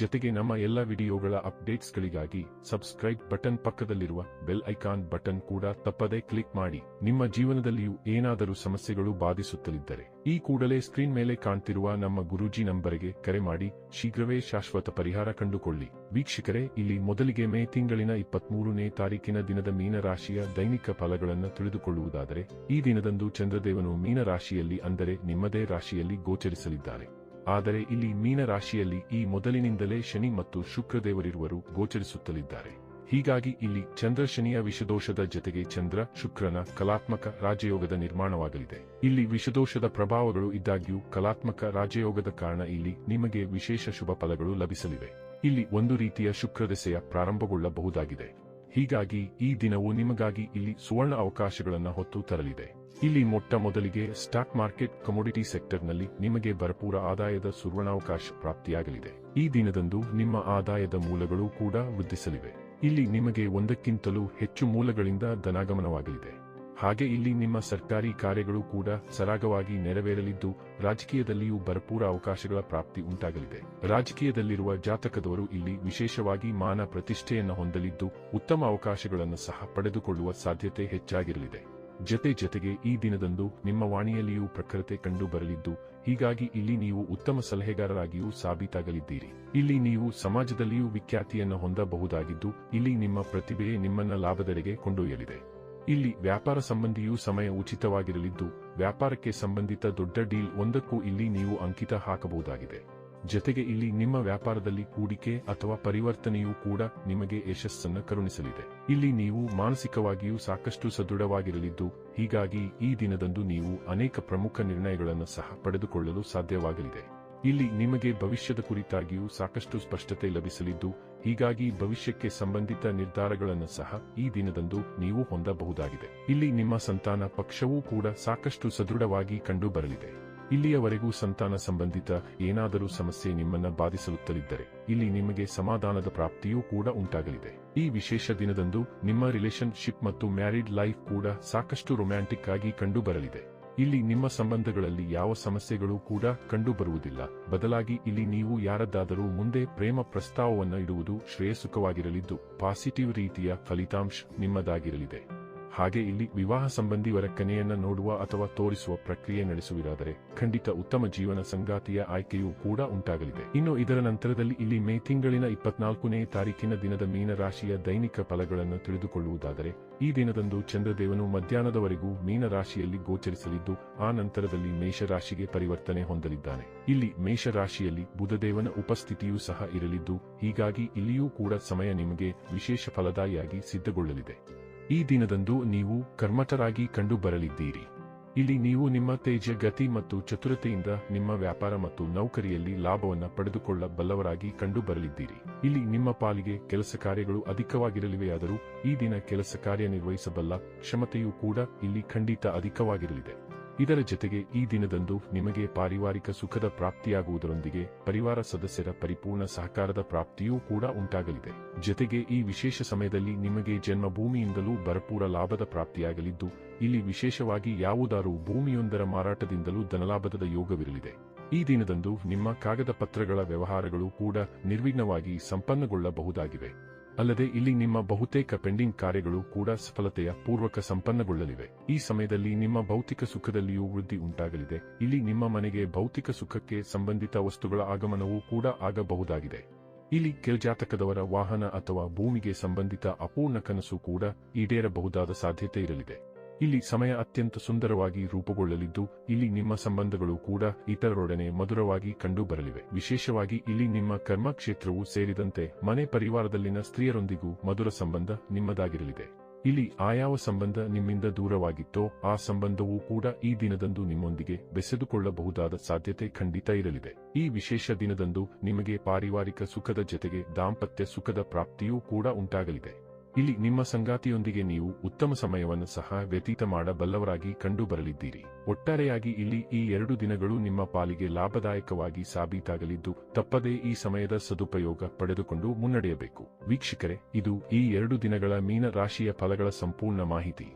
ಜೊತೆಗೆ ನಮ್ಮ ಎಲ್ಲ ವಿಡಿಯೋಗಳ ಅಪ್ಡೇಟ್ಸ್ಗಳಿಗಾಗಿ ಸಬ್ಸ್ಕ್ರೈಬ್ ಬಟನ್ ಪಕ್ಕದಲ್ಲಿರುವ ಬೆಲ್ ಐಕಾನ್ ಬಟನ್ ಕೂಡ ತಪ್ಪದೇ ಕ್ಲಿಕ್ ಮಾಡಿ. ನಿಮ್ಮ ಜೀವನದಲ್ಲಿಯೂ ಏನಾದರೂ ಸಮಸ್ಯೆಗಳು ಬಾಧಿಸುತ್ತಲಿದ್ದರೆ ಈ ಕೂಡಲೇ ಸ್ಕ್ರೀನ್ ಮೇಲೆ ಕಾಣ್ತಿರುವ ನಮ್ಮ ಗುರೂಜಿ ನಂಬರಿಗೆ ಕರೆ ಮಾಡಿ. ಶೀಘ್ರವೇ ಶಾಶ್ವತ ಪರಿಹಾರ ಕಂಡುಕೊಳ್ಳಿ. ವೀಕ್ಷಕರೇ, ಇಲ್ಲಿ ಮೊದಲಿಗೆ ಮೇ ತಿಂಗಳಿನ ಇಪ್ಪತ್ಮೂರನೇ ತಾರೀಕಿನ ದಿನದ ಮೀನರಾಶಿಯ ದೈನಿಕ ಫಲಗಳನ್ನು ತಿಳಿದುಕೊಳ್ಳುವುದಾದರೆ, ಈ ದಿನದಂದು ಚಂದ್ರದೇವನು ಮೀನರಾಶಿಯಲ್ಲಿ ಅಂದರೆ ನಿಮ್ಮದೇ ರಾಶಿಯಲ್ಲಿ ಗೋಚರಿಸಲಿದ್ದಾರೆ. ಆದರೆ ಇಲ್ಲಿ ಮೀನ ರಾಶಿಯಲ್ಲಿ ಈ ಮೊದಲಿನಿಂದಲೇ ಶನಿ ಮತ್ತು ಶುಕ್ರದೇವರಿರುವರು ಗೋಚರಿಸುತ್ತಲಿದ್ದಾರೆ. ಹೀಗಾಗಿ ಇಲ್ಲಿ ಚಂದ್ರ ಶನಿಯ ವಿಷದೋಷದ ಜತೆಗೆ ಚಂದ್ರ, ಶುಕ್ರನ ಕಲಾತ್ಮಕ ರಾಜಯೋಗದ ನಿರ್ಮಾಣವಾಗಲಿದೆ. ಇಲ್ಲಿ ವಿಷದೋಷದ ಪ್ರಭಾವಗಳು ಇದ್ದಾಗ್ಯೂ ಕಲಾತ್ಮಕ ರಾಜಯೋಗದ ಕಾರಣ ಇಲ್ಲಿ ನಿಮಗೆ ವಿಶೇಷ ಶುಭ ಫಲಗಳು ಲಭಿಸಲಿವೆ. ಇಲ್ಲಿ ಒಂದು ರೀತಿಯ ಶುಕ್ರದೆಸೆಯ ಪ್ರಾರಂಭಗೊಳ್ಳಬಹುದಾಗಿದೆ. ಹೀಗಾಗಿ ಈ ದಿನವು ನಿಮಗಾಗಿ ಇಲ್ಲಿ ಸುವರ್ಣ ಅವಕಾಶಗಳನ್ನು ಹೊತ್ತು ತರಲಿದೆ. ಇಲ್ಲಿ ಮೊಟ್ಟ ಮೊದಲಿಗೆ ಸ್ಟಾಕ್ ಮಾರ್ಕೆಟ್ ಕಮೋಡಿಟಿ ಸೆಕ್ಟರ್ನಲ್ಲಿ ನಿಮಗೆ ಭರಪೂರ ಆದಾಯದ ಸುವರ್ಣಾವಕಾಶ ಪ್ರಾಪ್ತಿಯಾಗಲಿದೆ. ಈ ದಿನದಂದು ನಿಮ್ಮ ಆದಾಯದ ಮೂಲಗಳು ಕೂಡ ವೃದ್ಧಿಸಲಿವೆ. ಇಲ್ಲಿ ನಿಮಗೆ ಒಂದಕ್ಕಿಂತಲೂ ಹೆಚ್ಚು ಮೂಲಗಳಿಂದ ಧನಾಗಮನವಾಗಲಿದೆ. ಹಾಗೆ ಇಲ್ಲಿ ನಿಮ್ಮ ಸರ್ಕಾರಿ ಕಾರ್ಯಗಳು ಕೂಡ ಸರಾಗವಾಗಿ ನೆರವೇರಲಿದ್ದು, ರಾಜಕೀಯದಲ್ಲಿಯೂ ಭರಪೂರ ಅವಕಾಶಗಳ ಪ್ರಾಪ್ತಿ ಉಂಟಾಗಲಿದೆ. ರಾಜಕೀಯದಲ್ಲಿರುವ ಜಾತಕದವರು ಇಲ್ಲಿ ವಿಶೇಷವಾಗಿ ಮಾನ ಪ್ರತಿಷ್ಠೆಯನ್ನು ಹೊಂದಲಿದ್ದು, ಉತ್ತಮ ಅವಕಾಶಗಳನ್ನು ಸಹ ಪಡೆದುಕೊಳ್ಳುವ ಸಾಧ್ಯತೆ ಹೆಚ್ಚಾಗಿರಲಿದೆ. ಜತೆ ಜತೆಗೆ ಈ ದಿನದಂದು ನಿಮ್ಮ ವಾಣಿಯಲ್ಲಿಯೂ ಪ್ರಖರತೆ ಕಂಡು ಬರಲಿದ್ದು ಹೀಗಾಗಿ ಇಲ್ಲಿ ನೀವು ಉತ್ತಮ ಸಲಹೆಗಾರರಾಗಿಯೂ ಸಾಬೀತಾಗಲಿದ್ದೀರಿ. ಇಲ್ಲಿ ನೀವು ಸಮಾಜದಲ್ಲಿಯೂ ವಿಖ್ಯಾತಿಯನ್ನು ಹೊಂದಬಹುದಾಗಿದ್ದು, ಇಲ್ಲಿ ನಿಮ್ಮ ಪ್ರತಿಭೆಯೇ ನಿಮ್ಮನ್ನ ಲಾಭದೆಡೆಗೆ ಕೊಂಡೊಯ್ಯಲಿದೆ. ಇಲ್ಲಿ ವ್ಯಾಪಾರ ಸಂಬಂಧಿಯೂ ಸಮಯ ಉಚಿತವಾಗಿರಲಿದ್ದು, ವ್ಯಾಪಾರಕ್ಕೆ ಸಂಬಂಧಿತ ದೊಡ್ಡ ಡೀಲ್ ಒಂದಕ್ಕೂ ಇಲ್ಲಿ ನೀವು ಅಂಕಿತ ಹಾಕಬಹುದಾಗಿದೆ. ಜತೆಗೆ ಇಲ್ಲಿ ನಿಮ್ಮ ವ್ಯಾಪಾರದಲ್ಲಿ ಹೂಡಿಕೆ ಅಥವಾ ಪರಿವರ್ತನೆಯೂ ಕೂಡ ನಿಮಗೆ ಯಶಸ್ಸನ್ನು ಕರುಣಿಸಲಿದೆ. ಇಲ್ಲಿ ನೀವು ಮಾನಸಿಕವಾಗಿಯೂ ಸಾಕಷ್ಟು ಸದೃಢವಾಗಿರಲಿದ್ದು, ಹೀಗಾಗಿ ಈ ದಿನದಂದು ನೀವು ಅನೇಕ ಪ್ರಮುಖ ನಿರ್ಣಯಗಳನ್ನು ಸಹ ಪಡೆದುಕೊಳ್ಳಲು ಸಾಧ್ಯವಾಗಲಿದೆ. ಇಲ್ಲಿ ನಿಮಗೆ ಭವಿಷ್ಯದ ಕುರಿತಾಗಿಯೂ ಸಾಕಷ್ಟು ಸ್ಪಷ್ಟತೆ ಲಭಿಸಲಿದ್ದು, ಹೀಗಾಗಿ ಭವಿಷ್ಯಕ್ಕೆ ಸಂಬಂಧಿತ ನಿರ್ಧಾರಗಳನ್ನು ಸಹ ಈ ದಿನದಂದು ನೀವು ಹೊಂದಬಹುದಾಗಿದೆ. ಇಲ್ಲಿ ನಿಮ್ಮ ಸಂತಾನ ಪಕ್ಷವೂ ಕೂಡ ಸಾಕಷ್ಟು ಸದೃಢವಾಗಿ ಕಂಡು ಬರಲಿದೆ ಇಲ್ಲಿಯವರೆಗೂ ಸಂತಾನ ಸಂಬಂಧಿತ ಏನಾದರೂ ಸಮಸ್ಯೆ ನಿಮ್ಮನ್ನ ಬಾಧಿಸಲುತ್ತಲಿದ್ದರೆ, ಇಲ್ಲಿ ನಿಮಗೆ ಸಮಾಧಾನದ ಪ್ರಾಪ್ತಿಯೂ ಕೂಡ ಉಂಟಾಗಲಿದೆ. ಈ ವಿಶೇಷ ದಿನದಂದು ನಿಮ್ಮ ರಿಲೇಶನ್ಶಿಪ್ ಮತ್ತು ಮ್ಯಾರಿಡ್ ಲೈಫ್ ಕೂಡ ಸಾಕಷ್ಟು ರೊಮ್ಯಾಂಟಿಕ್ ಆಗಿ ಕಂಡು ಬರಲಿದೆ ಇಲ್ಲಿ ನಿಮ್ಮ ಸಂಬಂಧಗಳಲ್ಲಿ ಯಾವ ಸಮಸ್ಯೆಗಳು ಕೂಡ ಕಂಡುಬರುವುದಿಲ್ಲ. ಬದಲಾಗಿ ಇಲ್ಲಿ ನೀವು ಯಾರದ್ದಾದರೂ ಮುಂದೆ ಪ್ರೇಮ ಪ್ರಸ್ತಾವವನ್ನು ಇಡುವುದು ಶ್ರೇಯಸುಖವಾಗಿರಲಿದ್ದು ಪಾಸಿಟಿವ್ ರೀತಿಯ ಫಲಿತಾಂಶ ನಿಮ್ಮದಾಗಿರಲಿದೆ. ಹಾಗೆ ಇಲ್ಲಿ ವಿವಾಹ ಸಂಬಂಧಿ ವರಕ್ಕನೆಯನ್ನ ನೋಡುವ ಅಥವಾ ತೋರಿಸುವ ಪ್ರಕ್ರಿಯೆ ನಡೆಸುವಿರಾದರೆ ಖಂಡಿತ ಉತ್ತಮ ಜೀವನ ಸಂಗಾತಿಯ ಆಯ್ಕೆಯೂ ಕೂಡ ಉಂಟಾಗಲಿದೆ. ಇನ್ನು ಇದರ ನಂತರದಲ್ಲಿ ಇಲ್ಲಿ ಮೇ ತಿಂಗಳಿನ ಇಪ್ಪತ್ನಾಲ್ಕನೇ ತಾರೀಕಿನ ದಿನದ ಮೀನರಾಶಿಯ ದೈನಿಕ ಫಲಗಳನ್ನು ತಿಳಿದುಕೊಳ್ಳುವುದಾದರೆ, ಈ ದಿನದಂದು ಚಂದ್ರದೇವನು ಮಧ್ಯಾಹ್ನದವರೆಗೂ ಮೀನರಾಶಿಯಲ್ಲಿ ಗೋಚರಿಸಲಿದ್ದು, ಆ ನಂತರದಲ್ಲಿ ಮೇಷರಾಶಿಗೆ ಪರಿವರ್ತನೆ ಹೊಂದಲಿದ್ದಾನೆ. ಇಲ್ಲಿ ಮೇಷರಾಶಿಯಲ್ಲಿ ಬುಧದೇವನ ಉಪಸ್ಥಿತಿಯೂ ಸಹ ಇರಲಿದ್ದು, ಹೀಗಾಗಿ ಇಲ್ಲಿಯೂ ಕೂಡ ಸಮಯ ನಿಮಗೆ ವಿಶೇಷ ಫಲದಾಯಿಯಾಗಿ ಸಿದ್ಧಗೊಳ್ಳಲಿದೆ. ಈ ದಿನದಂದು ನೀವು ಕರ್ಮಠರಾಗಿ ಕಂಡು ಬರಲಿದ್ದೀರಿ ಇಲ್ಲಿ ನೀವು ನಿಮ್ಮ ತೇಜ, ಗತಿ ಮತ್ತು ಚತುರತೆಯಿಂದ ನಿಮ್ಮ ವ್ಯಾಪಾರ ಮತ್ತು ನೌಕರಿಯಲ್ಲಿ ಲಾಭವನ್ನು ಪಡೆದುಕೊಳ್ಳಬಲ್ಲವರಾಗಿ ಕಂಡು ಬರಲಿದ್ದೀರಿ ಇಲ್ಲಿ ನಿಮ್ಮ ಪಾಲಿಗೆ ಕೆಲಸ ಕಾರ್ಯಗಳು ಅಧಿಕವಾಗಿರಲಿವೆಯಾದರೂ ಈ ದಿನ ಕೆಲಸ ಕಾರ್ಯನಿರ್ವಹಿಸಬಲ್ಲ ಕ್ಷಮತೆಯೂ ಕೂಡ ಇಲ್ಲಿ ಖಂಡಿತ ಅಧಿಕವಾಗಿರಲಿದೆ. ಇದರ ಜೊತೆಗೆ ಈ ದಿನದಂದು ನಿಮಗೆ ಪಾರಿವಾರಿಕ ಸುಖದ ಪ್ರಾಪ್ತಿಯಾಗುವುದರೊಂದಿಗೆ ಪರಿವಾರ ಸದಸ್ಯರ ಪರಿಪೂರ್ಣ ಸಹಕಾರದ ಪ್ರಾಪ್ತಿಯೂ ಕೂಡ ಉಂಟಾಗಲಿದೆ. ಜೊತೆಗೆ ಈ ವಿಶೇಷ ಸಮಯದಲ್ಲಿ ನಿಮಗೆ ಜನ್ಮಭೂಮಿಯಿಂದಲೂ ಭರಪೂರ ಲಾಭದ ಪ್ರಾಪ್ತಿಯಾಗಲಿದ್ದು, ಇಲ್ಲಿ ವಿಶೇಷವಾಗಿ ಯಾವುದಾರೂ ಭೂಮಿಯೊಂದರ ಮಾರಾಟದಿಂದಲೂ ಧನಲಾಭದ ಯೋಗವಿರಲಿದೆ. ಈ ದಿನದಂದು ನಿಮ್ಮ ಕಾಗದ ಪತ್ರಗಳ ವ್ಯವಹಾರಗಳು ಕೂಡ ನಿರ್ವಿಘ್ನವಾಗಿ ಸಂಪನ್ನಗೊಳ್ಳಬಹುದಾಗಿವೆ. ಅಲ್ಲದೆ ಇಲ್ಲಿ ನಿಮ್ಮ ಬಹುತೇಕ ಪೆಂಡಿಂಗ್ ಕಾರ್ಯಗಳು ಕೂಡ ಸಫಲತೆಯ ಪೂರ್ವಕ ಸಂಪನ್ನಗೊಳ್ಳಲಿವೆ. ಈ ಸಮಯದಲ್ಲಿ ನಿಮ್ಮ ಭೌತಿಕ ಸುಖದಲ್ಲಿಯೂ ವೃದ್ಧಿ ಉಂಟಾಗಲಿದೆ. ಇಲ್ಲಿ ನಿಮ್ಮ ಮನೆಗೆ ಭೌತಿಕ ಸುಖಕ್ಕೆ ಸಂಬಂಧಿತ ವಸ್ತುಗಳ ಆಗಮನವೂ ಕೂಡ ಆಗಬಹುದಾಗಿದೆ. ಇಲ್ಲಿ ಕೆಲ್ಜಾತಕದವರ ವಾಹನ ಅಥವಾ ಭೂಮಿಗೆ ಸಂಬಂಧಿತ ಅಪೂರ್ಣ ಕನಸು ಕೂಡ ಈಡೇರಬಹುದಾದ ಸಾಧ್ಯತೆ ಇರಲಿದೆ. ಇಲ್ಲಿ ಸಮಯ ಅತ್ಯಂತ ಸುಂದರವಾಗಿ ರೂಪುಗೊಳ್ಳಲಿದ್ದು, ಇಲ್ಲಿ ನಿಮ್ಮ ಸಂಬಂಧಗಳು ಕೂಡ ಇತರರೊಡನೆ ಮಧುರವಾಗಿ ಕಂಡುಬರಲಿವೆ. ವಿಶೇಷವಾಗಿ ಇಲ್ಲಿ ನಿಮ್ಮ ಕರ್ಮ ಕ್ಷೇತ್ರವೂ ಸೇರಿದಂತೆ ಮನೆ ಪರಿವಾರದಲ್ಲಿನ ಸ್ತ್ರೀಯರೊಂದಿಗೂ ಮಧುರ ಸಂಬಂಧ ನಿಮ್ಮದಾಗಿರಲಿದೆ. ಇಲ್ಲಿ ಆಯಾವ ಸಂಬಂಧ ನಿಮ್ಮಿಂದ ದೂರವಾಗಿತ್ತೋ, ಆ ಸಂಬಂಧವೂ ಕೂಡ ಈ ದಿನದಂದು ನಿಮ್ಮೊಂದಿಗೆ ಬೆಸೆದುಕೊಳ್ಳಬಹುದಾದ ಸಾಧ್ಯತೆ ಖಂಡಿತ ಇರಲಿದೆ. ಈ ವಿಶೇಷ ದಿನದಂದು ನಿಮಗೆ ಪಾರಿವಾರಿಕ ಸುಖದ ಜೊತೆಗೆ ದಾಂಪತ್ಯ ಸುಖದ ಪ್ರಾಪ್ತಿಯೂ ಕೂಡ ಉಂಟಾಗಲಿದೆ. ಇಲ್ಲಿ ನಿಮ್ಮ ಸಂಗಾತಿಯೊಂದಿಗೆ ನೀವು ಉತ್ತಮ ಸಮಯವನ್ನು ಸಹ ವ್ಯತೀತ ಮಾಡಬಲ್ಲವರಾಗಿ ಕಂಡು ಬರಲಿದ್ದೀರಿ ಒಟ್ಟಾರೆಯಾಗಿ ಇಲ್ಲಿ ಈ ಎರಡು ದಿನಗಳು ನಿಮ್ಮ ಪಾಲಿಗೆ ಲಾಭದಾಯಕವಾಗಿ ಸಾಬೀತಾಗಲಿದ್ದು, ತಪ್ಪದೇ ಈ ಸಮಯದ ಸದುಪಯೋಗ ಪಡೆದುಕೊಂಡು ಮುನ್ನಡೆಯಬೇಕು. ವೀಕ್ಷಕರೇ, ಇದು ಈ ಎರಡು ದಿನಗಳ ಮೀನ ರಾಶಿಯ ಫಲಗಳ ಸಂಪೂರ್ಣ ಮಾಹಿತಿ.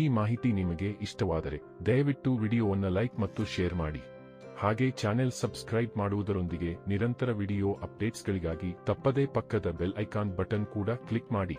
ಈ ಮಾಹಿತಿ ನಿಮಗೆ ಇಷ್ಟವಾದರೆ, ದಯವಿಟ್ಟು ವಿಡಿಯೋವನ್ನು ಲೈಕ್ ಮತ್ತು ಶೇರ್ ಮಾಡಿ. ಹಾಗೆ ಚಾನೆಲ್ ಸಬ್ಸ್ಕ್ರೈಬ್ ಮಾಡುವುದರೊಂದಿಗೆ ನಿರಂತರ ವಿಡಿಯೋ ಅಪ್ಡೇಟ್ಸ್ಗಳಿಗಾಗಿ ತಪ್ಪದೇ ಪಕ್ಕದ ಬೆಲ್ ಐಕಾನ್ ಬಟನ್ ಕೂಡ ಕ್ಲಿಕ್ ಮಾಡಿ.